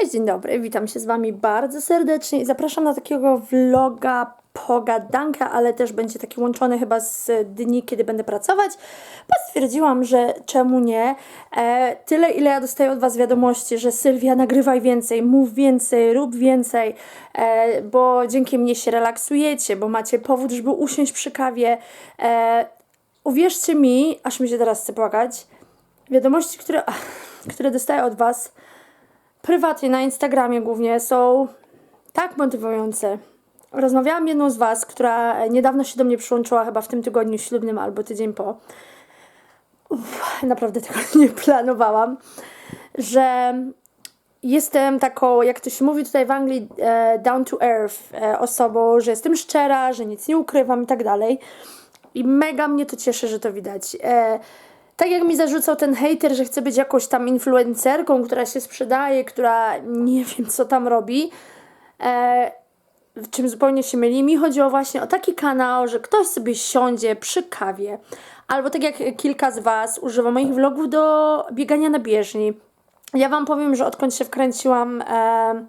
Cześć, dzień dobry, witam się z Wami bardzo serdecznie i zapraszam na takiego vloga pogadanka, ale też będzie taki łączony chyba z dni, kiedy będę pracować, bo stwierdziłam, że czemu nie. E, tyle, ile ja dostaję od Was wiadomości, że Sylwia, nagrywaj więcej, mów więcej, rób więcej, e, bo dzięki mnie się relaksujecie, bo macie powód, żeby usiąść przy kawie. E, uwierzcie mi, aż mi się teraz chce płakać, wiadomości, które, które dostaję od Was prywatnie na Instagramie głównie są tak motywujące. Rozmawiałam jedną z Was, która niedawno się do mnie przyłączyła, chyba w tym tygodniu ślubnym albo tydzień po. Uff, naprawdę tego nie planowałam, że jestem taką, jak to się mówi tutaj w Anglii, e, down to earth e, osobą, że jestem szczera, że nic nie ukrywam i tak dalej. I mega mnie to cieszy, że to widać. Tak jak mi zarzucał ten hater, że chce być jakąś tam influencerką, która się sprzedaje, która nie wiem co tam robi, e, czym zupełnie się myli. Mi chodziło właśnie o taki kanał, że ktoś sobie siądzie przy kawie, albo tak jak kilka z Was używa moich vlogów do biegania na bieżni. Ja Wam powiem, że odkąd się wkręciłam e,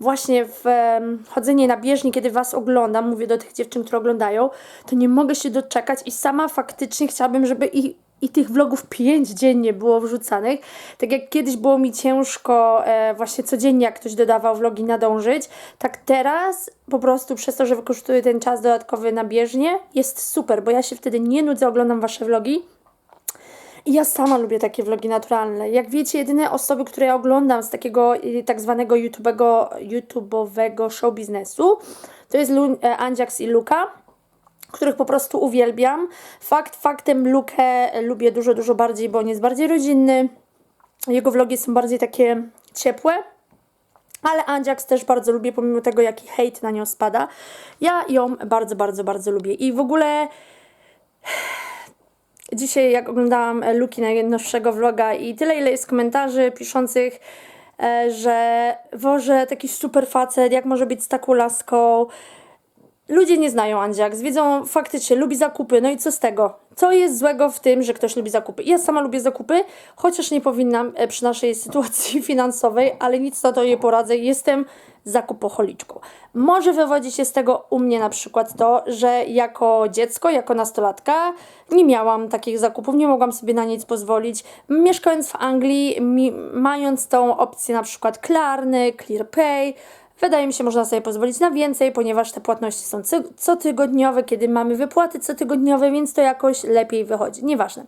właśnie w e, chodzenie na bieżni, kiedy Was oglądam, mówię do tych dziewczyn, które oglądają, to nie mogę się doczekać i sama faktycznie chciałabym, żeby i i tych vlogów pięć dziennie było wrzucanych. Tak jak kiedyś było mi ciężko e, właśnie codziennie, jak ktoś dodawał vlogi, nadążyć, tak teraz po prostu przez to, że wykorzystuję ten czas dodatkowy na bieżnie, jest super, bo ja się wtedy nie nudzę, oglądam Wasze vlogi. I ja sama lubię takie vlogi naturalne. Jak wiecie, jedyne osoby, które ja oglądam z takiego y, tak zwanego YouTube'owego show biznesu, to jest Lu- e, Andziaks i Luka których po prostu uwielbiam. Fakt faktem Lukę lubię dużo, dużo bardziej, bo on jest bardziej rodzinny. Jego vlogi są bardziej takie ciepłe. Ale Andziaks też bardzo lubię, pomimo tego, jaki hejt na nią spada. Ja ją bardzo, bardzo, bardzo lubię. I w ogóle dzisiaj, jak oglądałam Luki najnowszego vloga i tyle, ile jest komentarzy piszących, e, że Boże, taki super facet, jak może być z taką laską, Ludzie nie znają Andziaks, wiedzą faktycznie, lubi zakupy, no i co z tego? Co jest złego w tym, że ktoś lubi zakupy? Ja sama lubię zakupy, chociaż nie powinnam e, przy naszej sytuacji finansowej, ale nic na to nie poradzę, jestem zakupocholiczką. Może wywodzi się z tego u mnie na przykład to, że jako dziecko, jako nastolatka nie miałam takich zakupów, nie mogłam sobie na nic pozwolić. Mieszkając w Anglii, mi, mając tą opcję na przykład Klarny, ClearPay, Wydaje mi się, można sobie pozwolić na więcej, ponieważ te płatności są co- cotygodniowe, kiedy mamy wypłaty cotygodniowe, więc to jakoś lepiej wychodzi. Nieważne.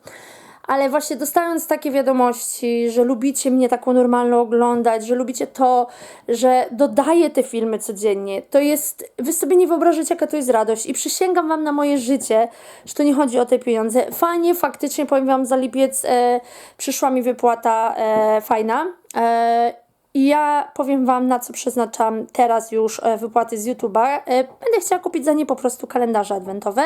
Ale właśnie dostając takie wiadomości, że lubicie mnie taką normalną oglądać, że lubicie to, że dodaję te filmy codziennie, to jest, wy sobie nie wyobrażacie, jaka to jest radość. I przysięgam wam na moje życie, że to nie chodzi o te pieniądze. Fajnie, faktycznie powiem wam, za lipiec e, przyszła mi wypłata e, fajna. E, i ja powiem Wam, na co przeznaczam teraz już e, wypłaty z YouTube'a. E, Będę chciała kupić za nie po prostu kalendarze adwentowe.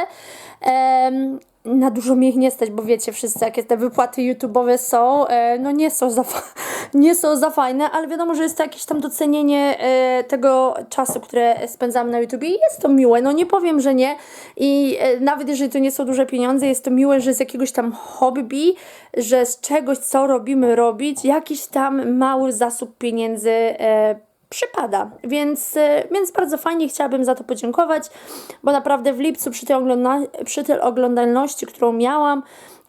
Na dużo mnie ich nie stać, bo wiecie wszyscy, jakie te wypłaty YouTube'owe są, e, no nie są za, nie są za fajne, ale wiadomo, że jest to jakieś tam docenienie e, tego czasu, które spędzam na YouTubie i jest to miłe, no nie powiem, że nie. I e, nawet jeżeli to nie są duże pieniądze, jest to miłe, że z jakiegoś tam hobby, że z czegoś, co robimy robić, jakiś tam mały zasób pieniędzy przypada. Więc, e, więc bardzo fajnie chciałabym za to podziękować, bo naprawdę w lipcu przy tej, ogląda- przy tej oglądalności, którą miałam,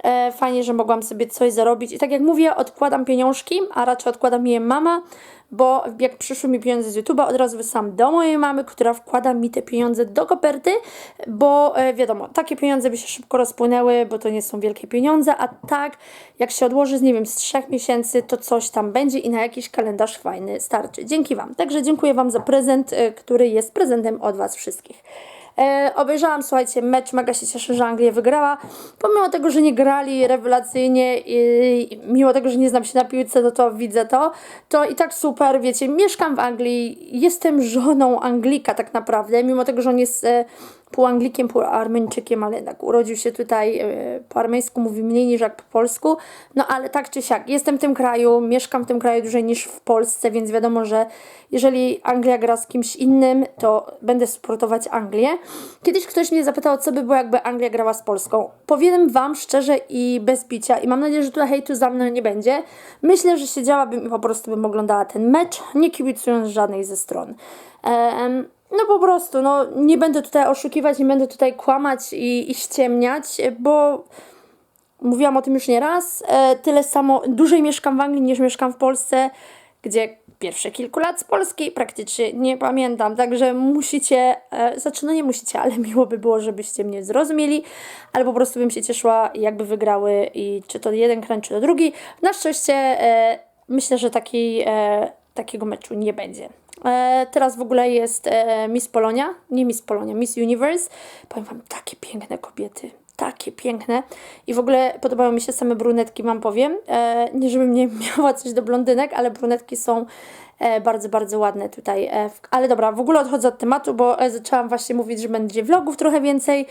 e, fajnie, że mogłam sobie coś zarobić. I tak jak mówię, odkładam pieniążki, a raczej odkłada mi je mama, bo jak przyszły mi pieniądze z YouTube'a, od razu wysłałam do mojej mamy, która wkłada mi te pieniądze do koperty, bo e, wiadomo, takie pieniądze by się szybko rozpłynęły, bo to nie są wielkie pieniądze, a tak, jak się odłoży z, nie wiem, z trzech miesięcy, to coś tam będzie i na jakiś kalendarz fajny starczy. Dzięki Wam. Także dziękuję Wam za prezent, e, który jest prezentem od Was wszystkich. E, obejrzałam, słuchajcie, mecz, mega się cieszę, że Anglia wygrała. Pomimo tego, że nie grali rewelacyjnie i, mimo tego, że nie znam się na piłce, no to widzę to, to i tak super, wiecie, mieszkam w Anglii, jestem żoną Anglika tak naprawdę, mimo tego, że on jest e, pół Anglikiem, pół Armeńczykiem, ale jednak urodził się tutaj, e, po armeńsku mówi mniej niż jak po polsku. No ale tak czy siak, jestem w tym kraju, mieszkam w tym kraju dłużej niż w Polsce, więc wiadomo, że jeżeli Anglia gra z kimś innym, to będę supportować Anglię. Kiedyś ktoś mnie zapytał, co by było, jakby Anglia grała z Polską. Powiem Wam szczerze i bez bicia, i mam nadzieję, że tutaj hejtu za mną nie będzie. Myślę, że siedziałabym i po prostu bym oglądała ten mecz, nie kibicując żadnej ze stron. Em, no po prostu, no nie będę tutaj oszukiwać, nie będę tutaj kłamać i, i ściemniać, bo mówiłam o tym już nie raz. E, tyle samo, dłużej mieszkam w Anglii niż mieszkam w Polsce, gdzie pierwsze kilku lat z Polski praktycznie nie pamiętam, także musicie, e, znaczy no nie musicie, ale miło by było, żebyście mnie zrozumieli, ale po prostu bym się cieszyła, jakby wygrały i czy to jeden kraj, czy to drugi. Na szczęście e, myślę, że taki, e, takiego meczu nie będzie. E, teraz w ogóle jest e, Miss Polonia, nie Miss Polonia, Miss Universe. Powiem Wam, takie piękne kobiety, takie piękne. I w ogóle podobają mi się same brunetki, Wam powiem. E, nie żebym nie miała coś do blondynek, ale brunetki są bardzo, bardzo ładne tutaj. Ale dobra, w ogóle odchodzę od tematu, bo zaczęłam właśnie mówić, że będzie vlogów trochę więcej.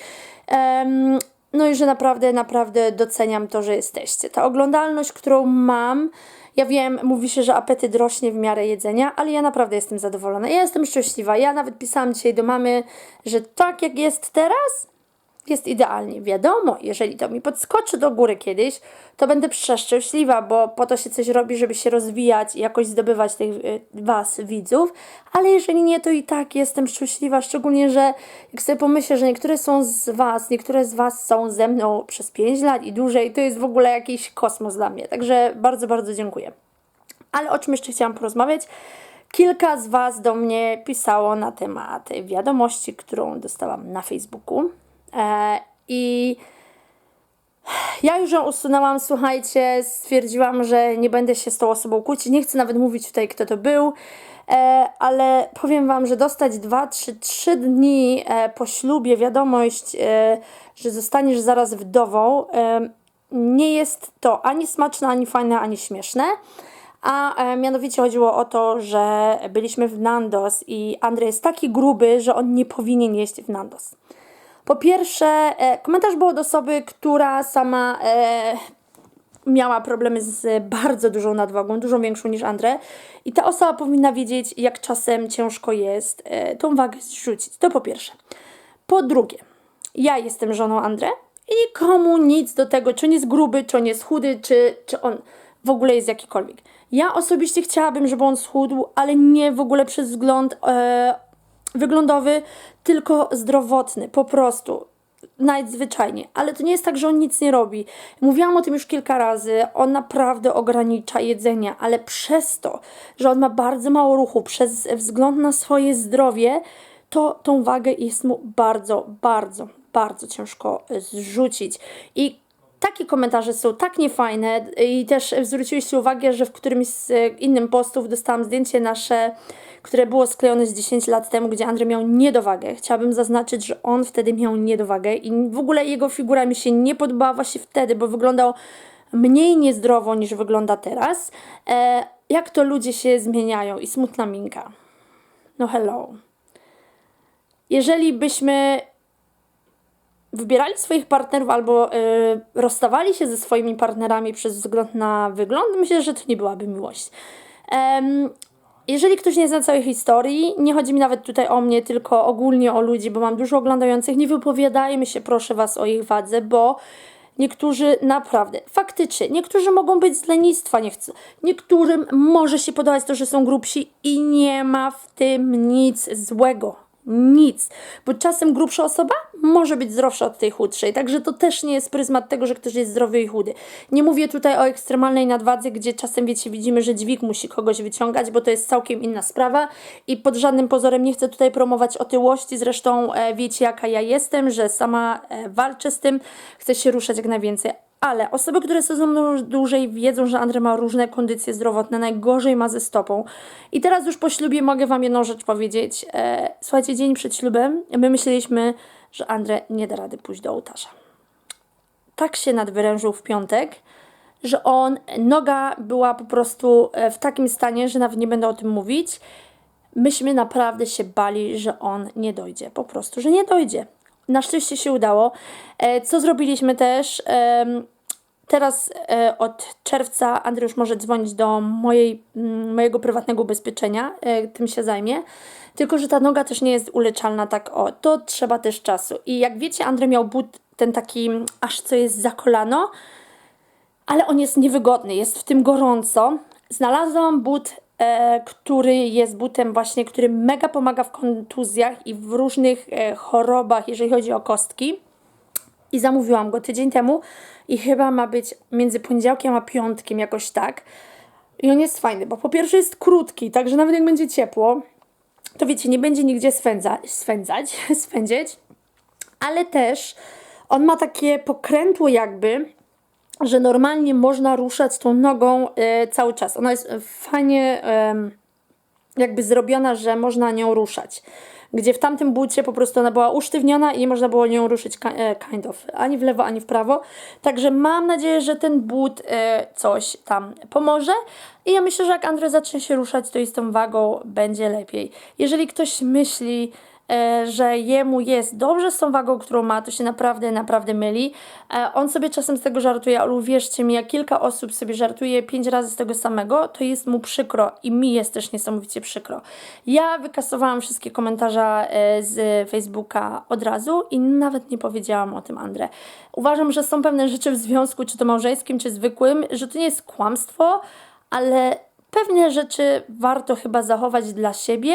No i że naprawdę, naprawdę doceniam to, że jesteście. Ta oglądalność, którą mam, ja wiem, mówi się, że apetyt rośnie w miarę jedzenia, ale ja naprawdę jestem zadowolona. Ja jestem szczęśliwa. Ja nawet pisałam dzisiaj do mamy, że tak jak jest teraz, jest idealnie. Wiadomo, jeżeli to mi podskoczy do góry kiedyś, to będę przeszczęśliwa, bo po to się coś robi, żeby się rozwijać i jakoś zdobywać tych y, Was, widzów. Ale jeżeli nie, to i tak jestem szczęśliwa, szczególnie, że jak sobie pomyślę, że niektóre są z Was, niektóre z Was są ze mną przez 5 lat i dłużej, to jest w ogóle jakiś kosmos dla mnie. Także bardzo, bardzo dziękuję. Ale o czym jeszcze chciałam porozmawiać? Kilka z Was do mnie pisało na temat wiadomości, którą dostałam na Facebooku. E, I ja już ją usunęłam, słuchajcie, stwierdziłam, że nie będę się z tą osobą kłócić. Nie chcę nawet mówić tutaj, kto to był, e, ale powiem Wam, że dostać 2, 3, 3 dni e, po ślubie wiadomość, że zostaniesz zaraz wdową, nie jest to ani smaczne, ani fajne, ani śmieszne. A mianowicie chodziło o to, że byliśmy w Nandos i Andrzej jest taki gruby, że on nie powinien jeść w Nandos. Po pierwsze, e, komentarz był od osoby, która sama e, miała problemy z bardzo dużą nadwagą, dużo większą niż Andre. I ta osoba powinna wiedzieć, jak czasem ciężko jest e, tą wagę zrzucić. To po pierwsze. Po drugie, ja jestem żoną Andre i nikomu nic do tego, czy on jest gruby, czy on jest chudy, czy, czy on w ogóle jest jakikolwiek. Ja osobiście chciałabym, żeby on schudł, ale nie w ogóle przez wzgląd e, wyglądowy, tylko zdrowotny, po prostu. Najzwyczajniej, ale to nie jest tak, że on nic nie robi. Mówiłam o tym już kilka razy. On naprawdę ogranicza jedzenie, ale przez to, że on ma bardzo mało ruchu, przez wzgląd na swoje zdrowie, to tą wagę jest mu bardzo, bardzo, bardzo ciężko zrzucić. I takie komentarze są tak niefajne i też zwróciliście uwagę, że w którymś z innym postów dostałam zdjęcie nasze, które było sklejone z 10 lat temu, gdzie Andrzej miał niedowagę. Chciałabym zaznaczyć, że on wtedy miał niedowagę i w ogóle jego figura mi się nie podobała właśnie wtedy, bo wyglądał mniej niezdrowo niż wygląda teraz. E, jak to ludzie się zmieniają i smutna minka. No hello. Jeżeli byśmy wybierali swoich partnerów albo y, rozstawali się ze swoimi partnerami przez wzgląd na wygląd, myślę, że to nie byłaby miłość. Um, jeżeli ktoś nie zna całej historii, nie chodzi mi nawet tutaj o mnie, tylko ogólnie o ludzi, bo mam dużo oglądających, nie wypowiadajmy się proszę Was o ich wadze, bo niektórzy naprawdę, faktycznie, niektórzy mogą być z lenistwa, nie. Niektórym może się podobać to, że są grubsi i nie ma w tym nic złego nic, bo czasem grubsza osoba może być zdrowsza od tej chudszej, także to też nie jest pryzmat tego, że ktoś jest zdrowy i chudy. Nie mówię tutaj o ekstremalnej nadwadze, gdzie czasem, wiecie, widzimy, że dźwig musi kogoś wyciągać, bo to jest całkiem inna sprawa i pod żadnym pozorem nie chcę tutaj promować otyłości, zresztą e, wiecie jaka ja jestem, że sama e, walczę z tym, chcę się ruszać jak najwięcej, ale osoby, które są ze mną dłużej wiedzą, że Andrzej ma różne kondycje zdrowotne, najgorzej ma ze stopą. I teraz już po ślubie mogę Wam jedną rzecz powiedzieć. E, słuchajcie, dzień przed ślubem my myśleliśmy, że Andrzej nie da rady pójść do ołtarza. Tak się nadwyrężył w piątek, że on, noga była po prostu e, w takim stanie, że nawet nie będę o tym mówić. Myśmy naprawdę się bali, że on nie dojdzie. Po prostu, że nie dojdzie. na szczęście się udało. E, co zrobiliśmy też? Teraz e, od czerwca Andrzej może dzwonić do mojej, mm, mojego prywatnego ubezpieczenia, e, tym się zajmie. Tylko, że ta noga też nie jest uleczalna tak o, to trzeba też czasu. I jak wiecie, Andrzej miał but ten taki, aż co jest za kolano, ale on jest niewygodny, jest w tym gorąco. Znalazłam but, e, który jest butem właśnie, który mega pomaga w kontuzjach i w różnych e, chorobach, jeżeli chodzi o kostki. I zamówiłam go tydzień temu i chyba ma być między poniedziałkiem a piątkiem, jakoś tak. I on jest fajny, bo po pierwsze jest krótki, także nawet jak będzie ciepło, to wiecie, nie będzie nigdzie swędza, swędzać, swędzieć, ale też on ma takie pokrętło jakby, że normalnie można ruszać tą nogą e, cały czas. Ona jest fajnie em, jakby zrobiona, że można nią ruszać. Gdzie w tamtym bucie po prostu ona była usztywniona i nie można było nią ruszyć e, kind of ani w lewo, ani w prawo. Także mam nadzieję, że ten but e, coś tam pomoże. I ja myślę, że jak Andrzej zacznie się ruszać, to i z tą wagą będzie lepiej. Jeżeli ktoś myśli, że jemu jest dobrze z tą wagą, którą ma, to się naprawdę, naprawdę myli. E, on sobie czasem z tego żartuje, ale uwierzcie mi, jak kilka osób sobie żartuje pięć razy z tego samego, to jest mu przykro i mi jest też niesamowicie przykro. Ja wykasowałam wszystkie komentarze e, z Facebooka od razu i nawet nie powiedziałam o tym Andrze. Uważam, że są pewne rzeczy w związku, czy to małżeńskim, czy zwykłym, że to nie jest kłamstwo, ale pewne rzeczy warto chyba zachować dla siebie,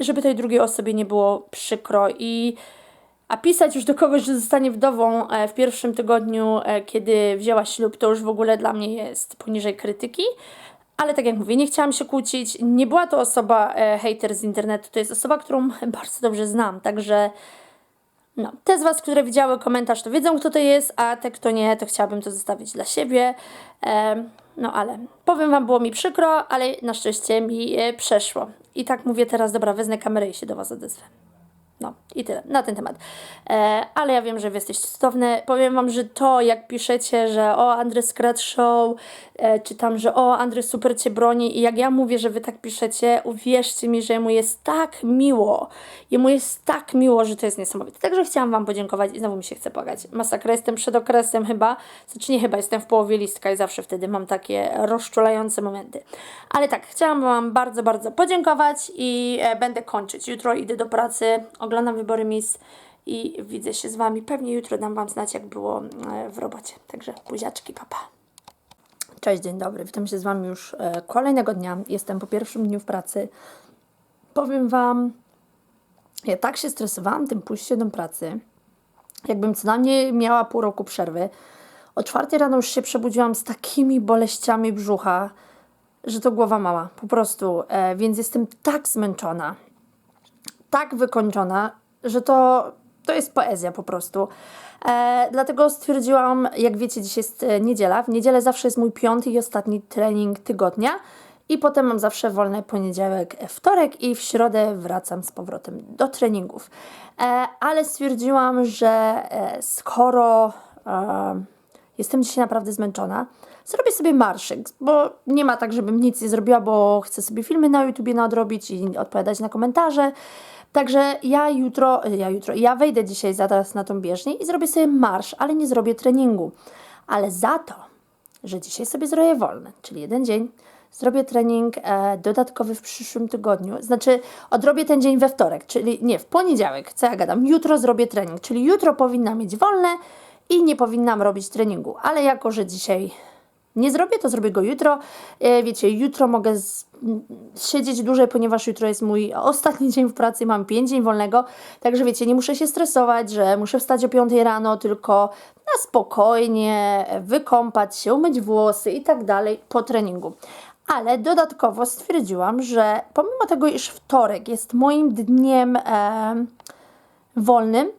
żeby tej drugiej osobie nie było przykro i a pisać już do kogoś, że zostanie wdową e, w pierwszym tygodniu, e, kiedy wzięła ślub, to już w ogóle dla mnie jest poniżej krytyki. Ale tak jak mówię, nie chciałam się kłócić. Nie była to osoba e, hater z internetu, to jest osoba, którą bardzo dobrze znam, także no, te z Was, które widziały komentarz, to wiedzą, kto to jest, a te, kto nie, to chciałabym to zostawić dla siebie. Em, no ale powiem Wam, było mi przykro, ale na szczęście mi e, przeszło. I tak mówię teraz, dobra, wezmę kamerę i się do Was odezwę. No i tyle na ten temat. E, ale ja wiem, że wy jesteście cudowne. Powiem wam, że to jak piszecie, że o Andrzej Scratch Show, e, czy tam, że o Andrzej super cię broni i jak ja mówię, że wy tak piszecie, uwierzcie mi, że mu jest tak miło. Jemu jest tak miło, że to jest niesamowite. Także chciałam wam podziękować i znowu mi się chce płakać. Masakra, jestem przed okresem chyba, znaczy nie chyba, jestem w połowie listka i zawsze wtedy mam takie rozczulające momenty. Ale tak, chciałam wam bardzo, bardzo podziękować i e, będę kończyć. Jutro idę do pracy, oglądam wybory Miss i widzę się z Wami. Pewnie jutro dam Wam znać, jak było e, w robocie. Także buziaczki, papa. Cześć, dzień dobry. Witam się z Wami już e, kolejnego dnia. Jestem po pierwszym dniu w pracy. Powiem Wam, ja tak się stresowałam tym pójściem do pracy, jakbym co najmniej miała pół roku przerwy. O czwartej rano już się przebudziłam z takimi boleściami brzucha, że to głowa mała, po prostu. E, więc jestem tak zmęczona tak wykończona, że to, to jest poezja po prostu. E, dlatego stwierdziłam, jak wiecie, dziś jest e, niedziela. W niedzielę zawsze jest mój piąty i ostatni trening tygodnia. I potem mam zawsze wolny poniedziałek, e, wtorek i w środę wracam z powrotem do treningów. E, ale stwierdziłam, że e, skoro e, jestem dzisiaj naprawdę zmęczona, zrobię sobie marszyk, bo nie ma tak, żebym nic nie zrobiła, bo chcę sobie filmy na YouTubie nadrobić i odpowiadać na komentarze. Także ja jutro, ja jutro, ja wejdę dzisiaj zaraz na tą bieżnię i zrobię sobie marsz, ale nie zrobię treningu. Ale za to, że dzisiaj sobie zrobię wolny, czyli jeden dzień, zrobię trening e, dodatkowy w przyszłym tygodniu. Znaczy, odrobię ten dzień we wtorek, czyli nie, w poniedziałek, co ja gadam, jutro zrobię trening, czyli jutro powinnam mieć wolne i nie powinnam robić treningu. Ale jako, że dzisiaj nie zrobię, to zrobię go jutro. E, wiecie, jutro mogę siedzieć dłużej, ponieważ jutro jest mój ostatni dzień w pracy, mam 5 dzień wolnego. Także wiecie, nie muszę się stresować, że muszę wstać o 5 rano, tylko na spokojnie, wykąpać się, umyć włosy i tak dalej po treningu. Ale dodatkowo stwierdziłam, że pomimo tego, iż wtorek jest moim dniem e, wolnym,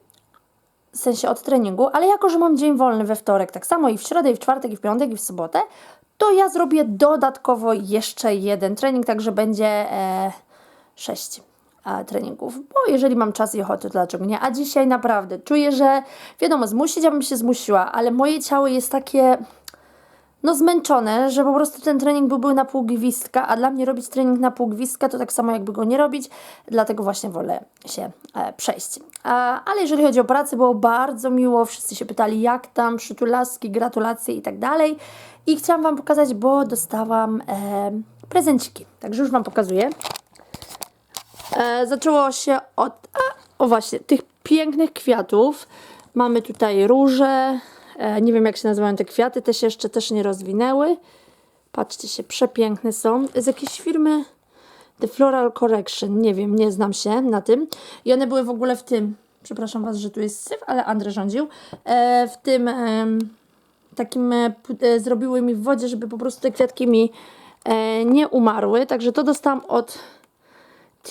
w sensie od treningu, ale jako, że mam dzień wolny we wtorek, tak samo i w środę, i w czwartek, i w piątek, i w sobotę, to ja zrobię dodatkowo jeszcze jeden trening, także będzie e, sześć e, treningów, bo jeżeli mam czas i ochotę, to dlaczego nie? A dzisiaj naprawdę czuję, że wiadomo, zmusić, ja bym się zmusiła, ale moje ciało jest takie no zmęczone, że po prostu ten trening byłby na pół gwizdka, a dla mnie robić trening na pół gwizdka to tak samo jakby go nie robić, dlatego właśnie wolę się e, przejść. A, ale jeżeli chodzi o pracę, było bardzo miło, wszyscy się pytali jak tam, przytulaski, gratulacje i tak dalej. I chciałam Wam pokazać, bo dostałam e, prezenciki, także już Wam pokazuję. E, zaczęło się od, a, o właśnie, tych pięknych kwiatów. Mamy tutaj róże, e, nie wiem jak się nazywają te kwiaty, te się jeszcze też nie rozwinęły. Patrzcie się, przepiękne są. Z jakiejś firmy The Floral Correction, nie wiem, nie znam się na tym. I one były w ogóle w tym, przepraszam Was, że tu jest syf, ale Andrzej rządził, e, w tym takim e, e, zrobiły mi w wodzie, żeby po prostu te kwiatki mi e, nie umarły. Także to dostałam od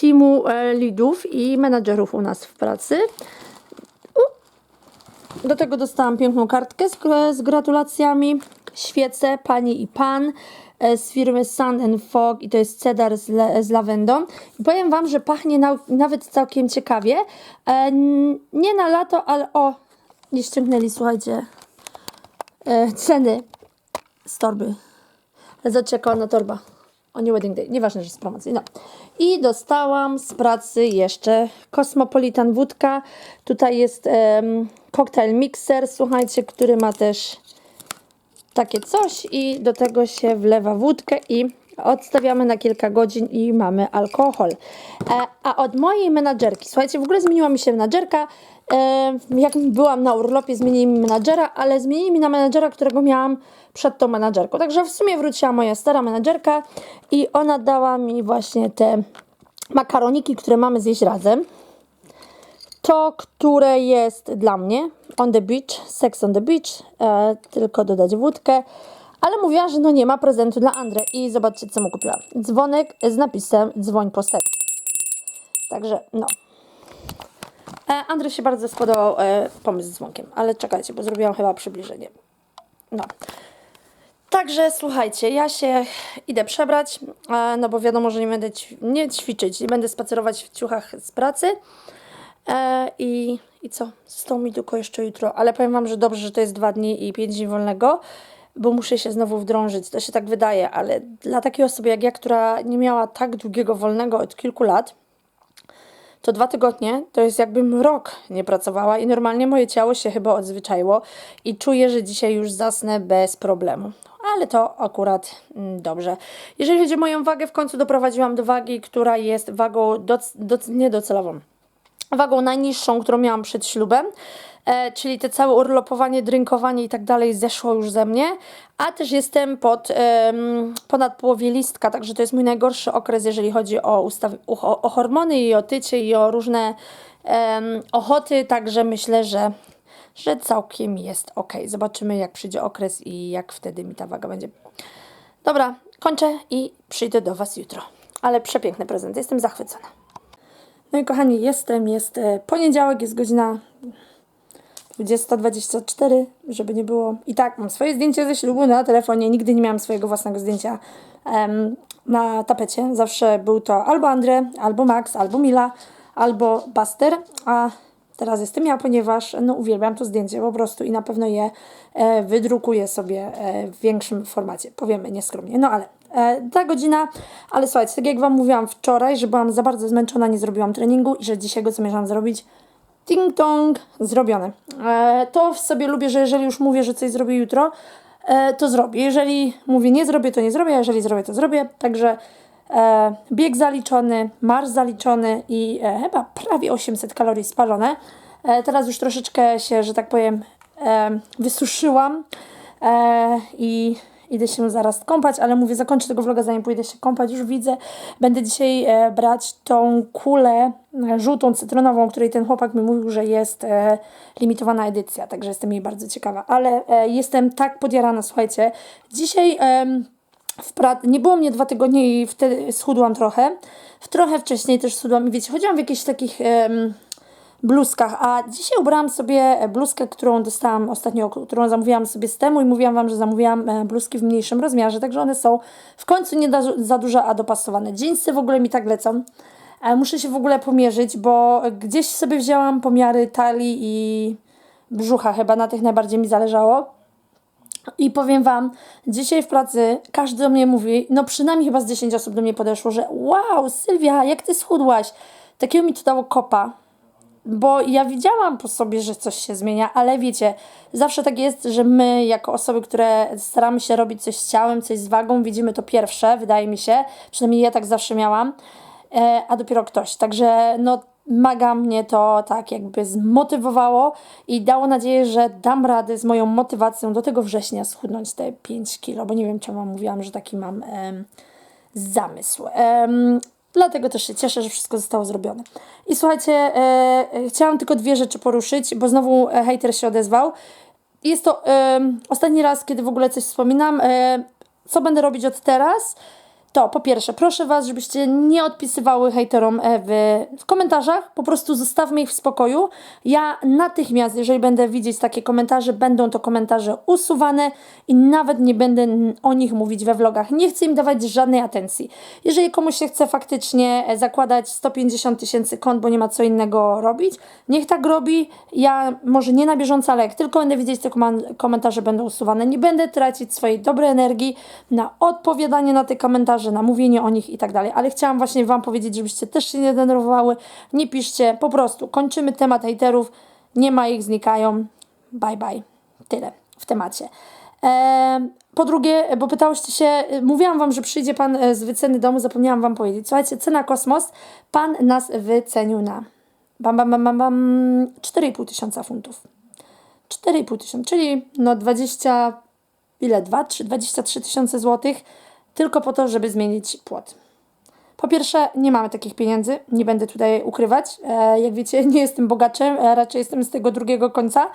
teamu e, lidów i menadżerów u nas w pracy. Do tego dostałam piękną kartkę z, z gratulacjami. Świece Pani i Pan e, z firmy Sun and Fog i to jest cedar z, z lawendą. I powiem Wam, że pachnie na, nawet całkiem ciekawie. E, nie na lato, ale o, nie ściągnęli, słuchajcie, e, ceny z torby. Ale ładna torba. O nie Wedding Day, nieważne, że z promocji. No. I dostałam z pracy jeszcze Cosmopolitan wódka. Tutaj jest em, cocktail mixer, słuchajcie, który ma też takie coś i do tego się wlewa wódkę i odstawiamy na kilka godzin i mamy alkohol. E, a od mojej menadżerki, słuchajcie, w ogóle zmieniła mi się menadżerka. E, jak byłam na urlopie, zmienili mi menadżera, ale zmienili mi na menadżera, którego miałam przed tą menadżerką. Także w sumie wróciła moja stara menadżerka i ona dała mi właśnie te makaroniki, które mamy zjeść razem. To, które jest dla mnie on the beach, sex on the beach, e, tylko dodać wódkę. Ale mówiła, że no nie ma prezentu dla Andre. I zobaczcie, co mu kupiłam. Dzwonek z napisem dzwoń po seks. Także no. E, Andre się bardzo spodobał e, pomysł z dzwonkiem. Ale czekajcie, bo zrobiłam chyba przybliżenie. No. Także słuchajcie, ja się idę przebrać, e, no bo wiadomo, że nie będę nie ćwiczyć, nie będę spacerować w ciuchach z pracy. E, i, I co? Zostało mi tylko jeszcze jutro, ale powiem Wam, że dobrze, że to jest dwa dni i pięć dni wolnego, bo muszę się znowu wdrążyć. To się tak wydaje, ale dla takiej osoby jak ja, która nie miała tak długiego wolnego od kilku lat, to dwa tygodnie to jest jakbym rok nie pracowała i normalnie moje ciało się chyba odzwyczaiło i czuję, że dzisiaj już zasnę bez problemu. Ale to akurat mm, dobrze. Jeżeli chodzi o moją wagę, w końcu doprowadziłam do wagi, która jest wagą doc, doc, niedocelową wagą najniższą, którą miałam przed ślubem, e, czyli te całe urlopowanie, drinkowanie i tak dalej zeszło już ze mnie, a też jestem pod em, ponad połowie listka, także to jest mój najgorszy okres, jeżeli chodzi o, ustaw- o, o hormony i o tycie i o różne em, ochoty, także myślę, że, że całkiem jest ok. Zobaczymy jak przyjdzie okres i jak wtedy mi ta waga będzie. Dobra, kończę i przyjdę do Was jutro. Ale przepiękny prezent, jestem zachwycona. No i kochani, jestem, jest e, poniedziałek, jest godzina 20.24, żeby nie było. I tak, mam swoje zdjęcie ze ślubu na telefonie. Nigdy nie miałam swojego własnego zdjęcia em, na tapecie. Zawsze był to albo Andre, albo Max, albo Mila, albo Buster. A teraz jestem ja, ponieważ no, uwielbiam to zdjęcie po prostu i na pewno je e, wydrukuję sobie e, w większym formacie. Powiemy nieskromnie. No ale ta godzina, ale słuchajcie, tak jak Wam mówiłam wczoraj, że byłam za bardzo zmęczona, nie zrobiłam treningu i że dzisiaj go zamierzam zrobić. Ting tong, zrobione. E, to w sobie lubię, że jeżeli już mówię, że coś zrobię jutro, e, to zrobię. Jeżeli mówię nie zrobię, to nie zrobię, a jeżeli zrobię, to zrobię. Także e, bieg zaliczony, marsz zaliczony i e, chyba prawie 800 kalorii spalone. E, teraz już troszeczkę się, że tak powiem, e, wysuszyłam e, i idę się zaraz kąpać, ale mówię, zakończę tego vloga, zanim pójdę się kąpać. Już widzę, będę dzisiaj e, brać tą kulę e, żółtą, cytrynową, której ten chłopak mi mówił, że jest e, limitowana edycja, także jestem jej bardzo ciekawa. Ale e, jestem tak podjarana, słuchajcie. Dzisiaj... em, w pra- nie było mnie dwa tygodnie i wtedy schudłam trochę. W trochę wcześniej też schudłam i wiecie, chodziłam w jakichś takich bluzkach, a dzisiaj ubrałam sobie bluzkę, którą dostałam ostatnio, którą zamówiłam sobie z temu i mówiłam Wam, że zamówiłam e, bluzki w mniejszym rozmiarze, także one są w końcu nie za duże, a dopasowane. Jeansy w ogóle mi tak lecą. E, Muszę się w ogóle pomierzyć, bo gdzieś sobie wzięłam pomiary talii i brzucha, chyba na tych najbardziej mi zależało. I powiem Wam, dzisiaj w pracy każdy do mnie mówi, no przynajmniej chyba z 10 osób do mnie podeszło, że wow, Sylwia, jak Ty schudłaś? Takiego mi to dało kopa, bo ja widziałam po sobie, że coś się zmienia, ale wiecie, zawsze tak jest, że my jako osoby, które staramy się robić coś z ciałem, coś z wagą, widzimy to pierwsze, wydaje mi się, przynajmniej ja tak zawsze miałam, e, a dopiero ktoś. Także no mega mnie to tak jakby zmotywowało i dało nadzieję, że dam radę z moją motywacją do tego września schudnąć te 5 kilo, bo nie wiem czemu mówiłam, że taki mam em, zamysł. Dlatego też się cieszę, że wszystko zostało zrobione. I słuchajcie, e, e, chciałam tylko dwie rzeczy poruszyć, bo znowu e, hejter się odezwał. Jest to em, ostatni raz, kiedy w ogóle coś wspominam. E, co będę robić od teraz? To po pierwsze, proszę Was, żebyście nie odpisywały hejterom e, w, w komentarzach, po prostu zostawmy ich w spokoju. Ja natychmiast, jeżeli będę widzieć takie komentarze, będą to komentarze usuwane i nawet nie będę o nich mówić we vlogach. Nie chcę im dawać żadnej atencji. Jeżeli komuś się chce faktycznie e, zakładać 150 tysięcy kont, bo nie ma co innego robić, niech tak robi. Ja może nie na bieżąco, ale jak tylko będę widzieć te komentarze będą usuwane, nie będę tracić swojej dobrej energii na odpowiadanie na te komentarze, na mówienie o nich i tak dalej. Ale chciałam właśnie Wam powiedzieć, żebyście też się nie denerwowały, nie piszcie, po prostu kończymy temat hejterów, nie ma ich, znikają, bye bye. Tyle w temacie. Eee, po drugie, bo pytałyście się, y, mówiłam Wam, że przyjdzie Pan e, z wyceny domu, zapomniałam Wam powiedzieć. Słuchajcie, cena kosmos, Pan nas wycenił na bam, bam, bam, bam, bam 4,5 tysiąca funtów. 4,5 tysiąca, czyli no 20, ile, 2, 3, 23 tysiące złotych tylko po to, żeby zmienić płot. Po pierwsze, nie mamy takich pieniędzy, nie będę tutaj ukrywać. E, jak wiecie, nie jestem bogaczem, e, raczej jestem z tego drugiego końca.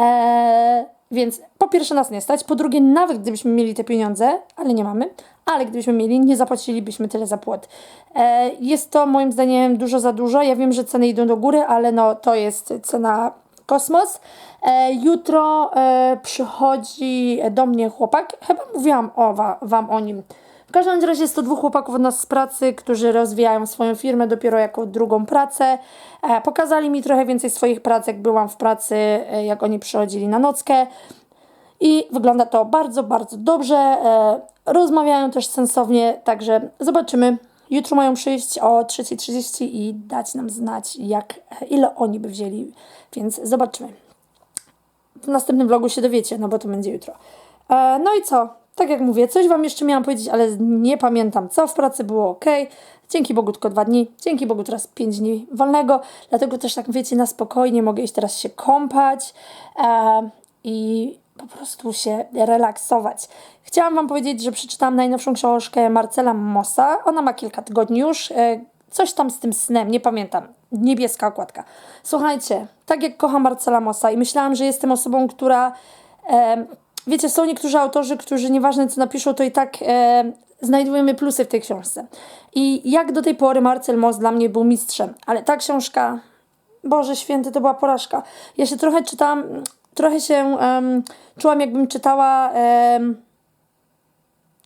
E, więc po pierwsze nas nie stać, po drugie, nawet gdybyśmy mieli te pieniądze, ale nie mamy, ale gdybyśmy mieli, nie zapłacilibyśmy tyle za płot. E, jest to moim zdaniem dużo za dużo. Ja wiem, że ceny idą do góry, ale no to jest cena kosmos. E, jutro e, przychodzi do mnie chłopak, chyba mówiłam o, wa, Wam o nim. W każdym razie jest to dwóch chłopaków od nas z pracy, którzy rozwijają swoją firmę dopiero jako drugą pracę. E, pokazali mi trochę więcej swoich prac, jak byłam w pracy, jak oni przychodzili na nockę. I wygląda to bardzo, bardzo dobrze. Rozmawiają też sensownie, także zobaczymy. Jutro mają przyjść o 3.30 i dać nam znać, jak, ile oni by wzięli, więc zobaczymy. W następnym vlogu się dowiecie, no bo to będzie jutro. E, no i co? Tak jak mówię, coś Wam jeszcze miałam powiedzieć, ale nie pamiętam co. W pracy było ok. Dzięki Bogu tylko dwa dni. Dzięki Bogu teraz pięć dni wolnego. Dlatego też tak wiecie, na spokojnie mogę iść teraz się kąpać e, i po prostu się relaksować. Chciałam Wam powiedzieć, że przeczytałam najnowszą książkę Marcela Mossa. Ona ma kilka tygodni już. E, coś tam z tym snem, nie pamiętam. Niebieska okładka. Słuchajcie, tak jak kocham Marcela Mossa i myślałam, że jestem osobą, która... E, wiecie, są niektórzy autorzy, którzy nieważne co napiszą, to i tak e, znajdujemy plusy w tej książce. I jak do tej pory Marcel Moss dla mnie był mistrzem, ale ta książka, Boże Święty, to była porażka. Ja się trochę czytałam, trochę się em, czułam, jakbym czytała em,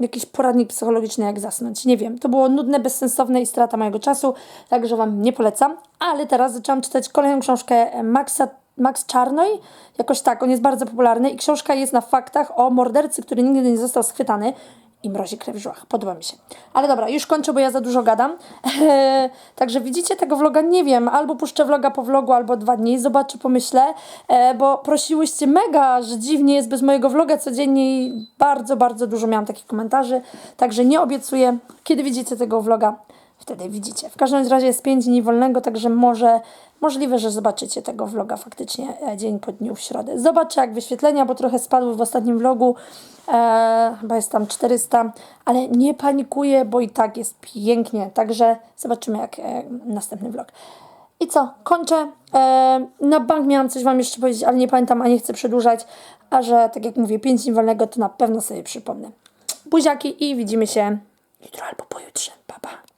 jakiś poradnik psychologiczny, jak zasnąć. Nie wiem, to było nudne, bezsensowne i strata mojego czasu, także Wam nie polecam. Ale teraz zaczęłam czytać kolejną książkę Maxa Max Czarnoj, jakoś tak, on jest bardzo popularny i książka jest na faktach o mordercy, który nigdy nie został schwytany i mrozi krew w żyłach. Podoba mi się. Ale dobra, już kończę, bo ja za dużo gadam. Także widzicie tego vloga, nie wiem, albo puszczę vloga po vlogu, albo dwa dni, zobaczę, pomyślę, e, bo prosiłyście mega, że dziwnie jest bez mojego vloga codziennie i bardzo, bardzo dużo miałam takich komentarzy, także nie obiecuję, kiedy widzicie tego vloga, wtedy widzicie. W każdym razie jest 5 dni wolnego, także może możliwe, że zobaczycie tego vloga faktycznie e, dzień po dniu w środę. Zobaczę jak wyświetlenia, bo trochę spadły w ostatnim vlogu, e, chyba jest tam 400, ale nie panikuję, bo i tak jest pięknie, także zobaczymy jak e, następny vlog. I co? Kończę. E, na bank miałam coś Wam jeszcze powiedzieć, ale nie pamiętam, a nie chcę przedłużać. A że, tak jak mówię, 5 dni wolnego, to na pewno sobie przypomnę. Buziaki i widzimy się jutro albo pojutrze. Pa, pa.